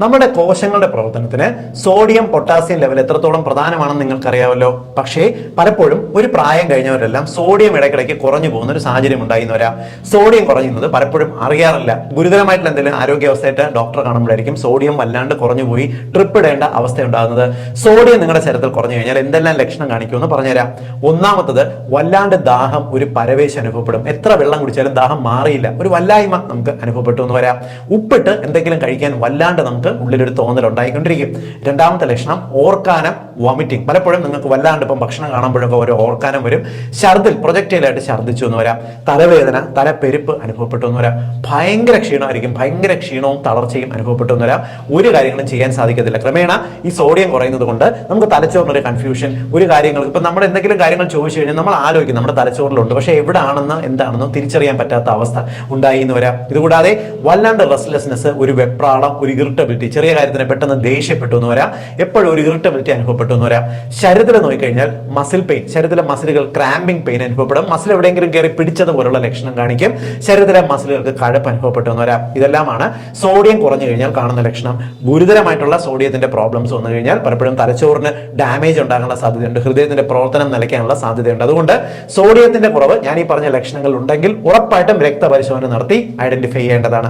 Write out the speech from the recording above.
നമ്മുടെ കോശങ്ങളുടെ പ്രവർത്തനത്തിന് സോഡിയം പൊട്ടാസ്യം ലെവൽ എത്രത്തോളം പ്രധാനമാണെന്ന് നിങ്ങൾക്കറിയാമല്ലോ. പക്ഷേ പലപ്പോഴും ഒരു പ്രായം കഴിഞ്ഞവരെല്ലാം സോഡിയം ഇടയ്ക്കിടയ്ക്ക് കുറഞ്ഞു പോകുന്ന ഒരു സാഹചര്യം ഉണ്ടായിരുന്നു വരാം. സോഡിയം കുറഞ്ഞുന്നത് പലപ്പോഴും അറിയാറില്ല. ഗുരുതരമായിട്ടുള്ള എന്തെങ്കിലും ആരോഗ്യാവസ്ഥയായിട്ട് ഡോക്ടറെ കാണുമ്പോഴായിരിക്കും സോഡിയം വല്ലാണ്ട് കുറഞ്ഞു പോയി ട്രിപ്പ് ഇടേണ്ട അവസ്ഥ ഉണ്ടാകുന്നത് സോഡിയം നിങ്ങളുടെ ശരീരത്തിൽ കുറഞ്ഞു കഴിഞ്ഞാൽ എന്തെല്ലാം ലക്ഷണം കാണിക്കുമെന്ന് പറഞ്ഞുതരാം. ഒന്നാമത്തത് വല്ലാണ്ട് ദാഹം ഒരു പരവേശം അനുഭവപ്പെടും. എത്ര വെള്ളം കുടിച്ചാലും ദാഹം മാറിയില്ല. ഒരു വല്ലായ്മ നമുക്ക് അനുഭവപ്പെട്ടു എന്ന് വരാം. ഉപ്പിട്ട് എന്തെങ്കിലും കഴിക്കാൻ വല്ലാണ്ട് നമുക്ക് ഉള്ളിലൊരു തോന്നൽ ഉണ്ടായിക്കൊണ്ടിരിക്കും രണ്ടാമത്തെ ലക്ഷണം ഓർക്കാനം വോമിറ്റിംഗ് പലപ്പോഴും നിങ്ങൾക്ക് വല്ലാണ്ട് ഇപ്പം ഭക്ഷണം കാണുമ്പോഴൊക്കെ ഓരോ ഓർക്കാനം വരും. ഛർദിൽ പ്രൊജക്റ്റൈലായിട്ട് ഛർദിച്ചു എന്ന് വരാം. തലവേദന തലപ്പെരുപ്പ് അനുഭവപ്പെട്ടു എന്ന് വരാം. ഭയങ്കര ക്ഷീണമായിരിക്കും. ഭയങ്കര ക്ഷീണവും തളർച്ചയും അനുഭവപ്പെട്ടു എന്ന് വരാം. ഒരു കാര്യങ്ങളും ചെയ്യാൻ സാധിക്കത്തില്ല. ക്രമേണ ഈ സോഡിയം കുറയുന്നത് കൊണ്ട് നമുക്ക് തലച്ചോറിനൊരു കൺഫ്യൂഷൻ ഒരു കാര്യങ്ങൾ ഇപ്പം നമ്മൾ എന്തെങ്കിലും കാര്യങ്ങൾ ചോദിച്ചു കഴിഞ്ഞാൽ നമ്മൾ ആലോചിക്കും നമ്മുടെ തലച്ചോറിലുണ്ട്. പക്ഷേ എവിടാണെന്ന് എന്താണെന്നോ തിരിച്ചറിയാൻ പറ്റാത്ത അവസ്ഥ ഉണ്ടായി എന്ന് വരാം. ഇതുകൂടാതെ വല്ലാണ്ട് റെസ്റ്റ്ലെസ്നെസ് ഒരു വെപ്രാളം ഒരു ഇറിറ്റബിലിറ്റി ചെറിയ കാര്യത്തിന് പെട്ടെന്ന് ദേഷ്യപ്പെട്ടു എന്ന് വരാം. എപ്പോഴും ഒരു ഇറിറ്റബിലിറ്റി അനുഭവപ്പെട്ടു എന്ന് വരാം. ശരീരത്തിൽ നോക്കിക്കഴിഞ്ഞാൽ മസിൽ പെയിൻ ശരീരത്തിലെ മസിലുകൾ ക്രാമ്പിംഗ് പെയിൻ അനുഭവപ്പെടും. മസിൽ എവിടെയെങ്കിലും കയറി പിടിച്ചതുപോലുള്ള ലക്ഷണം കാണിക്കും. ശരീരത്തിലെ മസിലുകൾക്ക് കഴപ്പ് അനുഭവപ്പെട്ടു എന്ന് വരാം. ഇതെല്ലാമാണ് സോഡിയം കുറഞ്ഞു കഴിഞ്ഞാൽ കാണുന്ന ലക്ഷണം. ഗുരുതരമായിട്ടുള്ള സോഡിയത്തിന്റെ പ്രോബ്ലംസ് വന്നു കഴിഞ്ഞാൽ പലപ്പോഴും തലച്ചോറിന് ഡാമേജ് ഉണ്ടാകാനുള്ള സാധ്യതയുണ്ട്. ഹൃദയത്തിന്റെ പ്രവർത്തനം നിലയ്ക്കാനുള്ള സാധ്യതയുണ്ട്. അതുകൊണ്ട് സോഡിയത്തിന്റെ കുറവ് ഞാൻ ഈ പറഞ്ഞ ലക്ഷണങ്ങൾ ഉണ്ടെങ്കിൽ ഉറപ്പായിട്ടും രക്തപരിശോധന നടത്തി ഐഡന്റിഫൈ ചെയ്യേണ്ടതാണ്.